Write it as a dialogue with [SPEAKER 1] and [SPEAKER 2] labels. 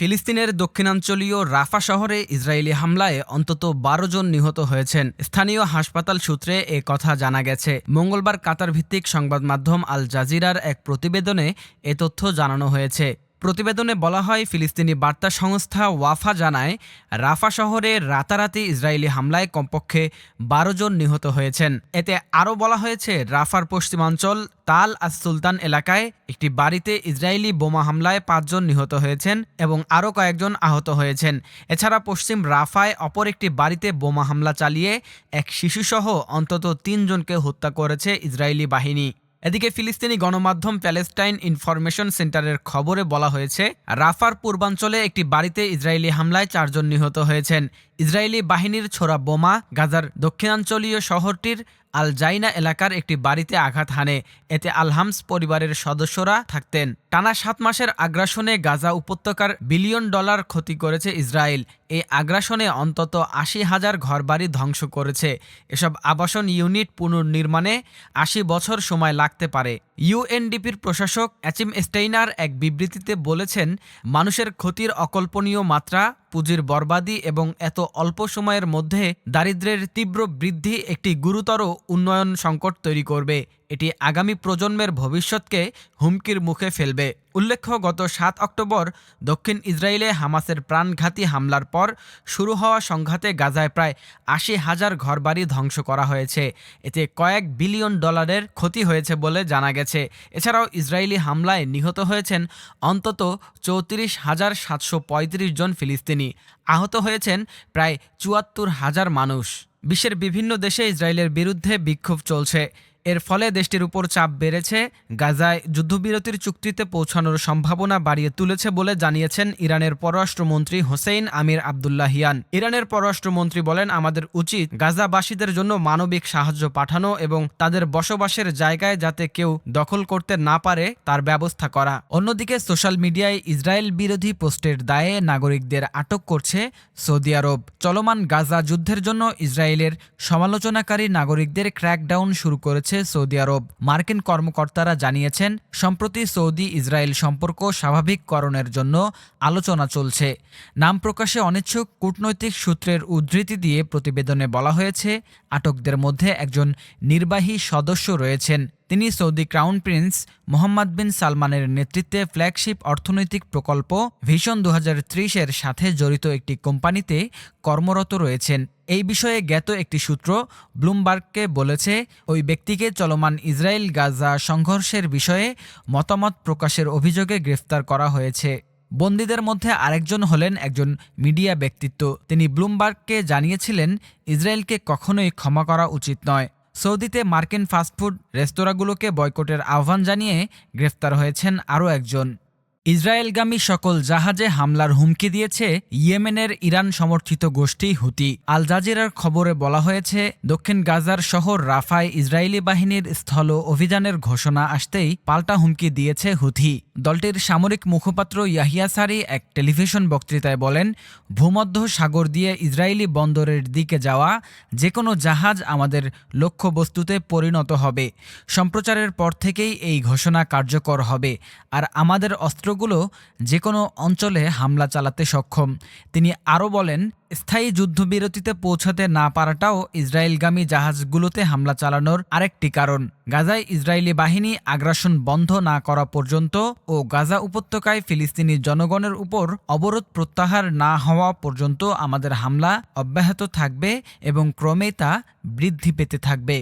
[SPEAKER 1] ফিলিস্তিনের দক্ষিণাঞ্চলীয় রাফা শহরে ইসরায়েলি হামলায় অন্তত বারো জন নিহত হয়েছেন। স্থানীয় হাসপাতাল সূত্রে এ কথা জানা গেছে। মঙ্গলবার কাতার ভিত্তিক সংবাদ মাধ্যম আল জাজিরার এক প্রতিবেদনে এ তথ্য জানানো হয়েছে। প্রতিবেদনে বলা হয়, ফিলিস্তিনি বার্তা সংস্থা ওয়াফা জানায়, রাফা শহরে রাতারাতি ইসরায়েলি হামলায় কমপক্ষে বারো জন নিহত হয়েছেন। এতে আরও বলা হয়েছে, রাফার পশ্চিমাঞ্চল তাল আস সুলতান এলাকায় একটি বাড়িতে ইসরায়েলি বোমা হামলায় পাঁচজন নিহত হয়েছেন এবং আরও কয়েকজন আহত হয়েছেন। এছাড়া পশ্চিম রাফায় অপর একটি বাড়িতে বোমা হামলা চালিয়ে এক শিশুসহ অন্তত তিনজনকে হত্যা করেছে ইসরায়েলি বাহিনী। এদিকে ফিলিস্তিনি গণমাধ্যম প্যালেস্টাইন ইনফরমেশন সেন্টারের খবরে বলা হয়েছে, রাফার পূর্বাঞ্চলে একটি বাড়িতে ইসরায়েলি হামলায় চারজন নিহত হয়েছেন। ইসরায়েলি বাহিনীর ছোড়া বোমা গাজার দক্ষিণাঞ্চলীয় শহরটির আল জাইনা এলাকার একটি বাড়িতে আঘাত হানে। এতে আলহামস পরিবারের সদস্যরা থাকতেন। টানা সাত মাসের আগ্রাসনে গাজা উপত্যকার বিলিয়ন ডলার ক্ষতি করেছে ইসরায়েল। এই আগ্রাসনে অন্তত আশি হাজার ঘরবাড়ি ধ্বংস করেছে। এসব আবাসন ইউনিট পুনর্নির্মাণে আশি বছর সময় লাগতে পারে। ইউএনডিপির প্রশাসক অ্যাচিম স্টেইনার এক বিবৃতিতে বলেছেন, মানুষের ক্ষতির অকল্পনীয় মাত্রা, পুঁজির বরবাদি এবং এত অল্প সময়ের মধ্যে দারিদ্র্যের তীব্র বৃদ্ধি একটি গুরুতর উন্নয়ন সংকট তৈরি করবে। এটি আগামী প্রজন্মের ভবিষ্যৎকে হুমকির মুখে ফেলবে। উল্লেখ্য, গত সাত অক্টোবর দক্ষিণ ইসরায়েলে হামাসের প্রাণঘাতী হামলার পর শুরু হওয়া সংঘাতে গাজায় প্রায় আশি হাজার ঘরবাড়ি ধ্বংস করা হয়েছে। এতে কয়েক বিলিয়ন ডলারের ক্ষতি হয়েছে বলে জানা গেছে। এছাড়াও ইসরায়েলি হামলায় নিহত হয়েছেন অন্তত চৌত্রিশ হাজার সাতশো পঁয়ত্রিশ জন ফিলিস্তিনি। আহত হয়েছেন প্রায় চুয়াত্তর হাজার মানুষ। বিশ্বের বিভিন্ন দেশে ইসরায়েলের বিরুদ্ধে বিক্ষোভ চলছে। এর ফলে দেশটির উপর চাপ বেড়েছে, গাজায় যুদ্ধবিরতির চুক্তিতে পৌঁছানোর সম্ভাবনা বাড়িয়ে তুলেছে বলে জানিয়েছেন ইরানের পররাষ্ট্রমন্ত্রী হোসেইন আমির আবদুল্লাহিয়ান ইরানের পররাষ্ট্রমন্ত্রী বলেন, আমাদের উচিত গাজাবাসীদের জন্য মানবিক সাহায্য পাঠানো এবং তাদের বসবাসের জায়গায় যাতে কেউ দখল করতে না পারে, তার ব্যবস্থা করা। অন্যদিকে সোশ্যাল মিডিয়ায় ইসরায়েল বিরোধী পোস্টের দায়ে নাগরিকদের আটক করছে সৌদি আরব। চলমান গাজা যুদ্ধের জন্য ইসরায়েলের সমালোচনাকারী নাগরিকদের ক্র্যাকডাউন শুরু করেছে করেছে সৌদি আরব, মার্কিন কর্মকর্তারা জানিয়েছেন, সম্প্রতি সৌদি ইসরায়েল সম্পর্ক স্বাভাবিককরণের জন্য আলোচনা চলছে। নাম প্রকাশে অনিচ্ছুক কূটনৈতিক সূত্রের উদ্ধৃতি দিয়ে প্রতিবেদনে বলা হয়েছে, আটকদের মধ্যে একজন নির্বাহী সদস্য রয়েছেন। তিনি Saudi crown prince Mohammed bin সালমানের নেতৃত্বে ফ্ল্যাগশিপ অর্থনৈতিক প্রকল্প ভিশন দু হাজার ত্রিশ এর সাথে জড়িত একটি কোম্পানিতে কর্মরত রয়েছেন। এই বিষয়ে জ্ঞাত একটি সূত্র ব্লুমবার্গকে বলেছে, ওই ব্যক্তিকে চলমান ইসরায়েল গাজা সংঘর্ষের বিষয়ে মতামত প্রকাশের অভিযোগে গ্রেফতার করা হয়েছে। বন্দীদের মধ্যে আরেকজন হলেন একজন মিডিয়া ব্যক্তিত্ব। তিনি ব্লুমবার্গকে জানিয়েছিলেন, ইসরায়েলকে কখনোই ক্ষমা করা উচিত নয়। সৌদিতে মার্কিন ফাস্টফুড রেস্তোরাঁগুলোকে বয়কটের আহ্বান জানিয়ে গ্রেফতার হয়েছেন আরও একজন। ইসরায়েলগামী সকল জাহাজে হামলার হুমকি দিয়েছে ইয়েমেনের ইরান সমর্থিত গোষ্ঠী হুতি। আল জাজিরার খবরে বলা হয়েছে, দক্ষিণ গাজার শহর রাফায় ইসরায়েলি বাহিনীর স্থল অভিযানের ঘোষণা আসতেই পাল্টা হুমকি দিয়েছে হুথি দলটির সামরিক মুখপাত্র ইয়াহিয়া সারি এক টেলিভিশন বক্তৃতায় বলেন, ভূমধ্য সাগর দিয়ে ইসরায়েলি বন্দরের দিকে যাওয়া যে কোনো জাহাজ আমাদের লক্ষ্যবস্তুতে পরিণত হবে। সম্প্রচারের পর থেকেই এই ঘোষণা কার্যকর হবে। আর আমাদের অস্ত্রগুলো যে কোনো অঞ্চলে হামলা চালাতে সক্ষম। তিনি আরও বলেন, স্থায়ী যুদ্ধবিরতিতে পৌঁছাতে না পারাটাও ইসরায়েলগামী জাহাজগুলোতে হামলা চালানোর আরেকটি কারণ। গাজায় ইসরায়েলি বাহিনী আগ্রাসন বন্ধ না করা পর্যন্ত ও গাজা উপত্যকায় ফিলিস্তিনি জনগণের উপর অবরোধ প্রত্যাহার না হওয়া পর্যন্ত আমাদের হামলা অব্যাহত থাকবে এবং ক্রমেই তা বৃদ্ধি পেতে থাকবে।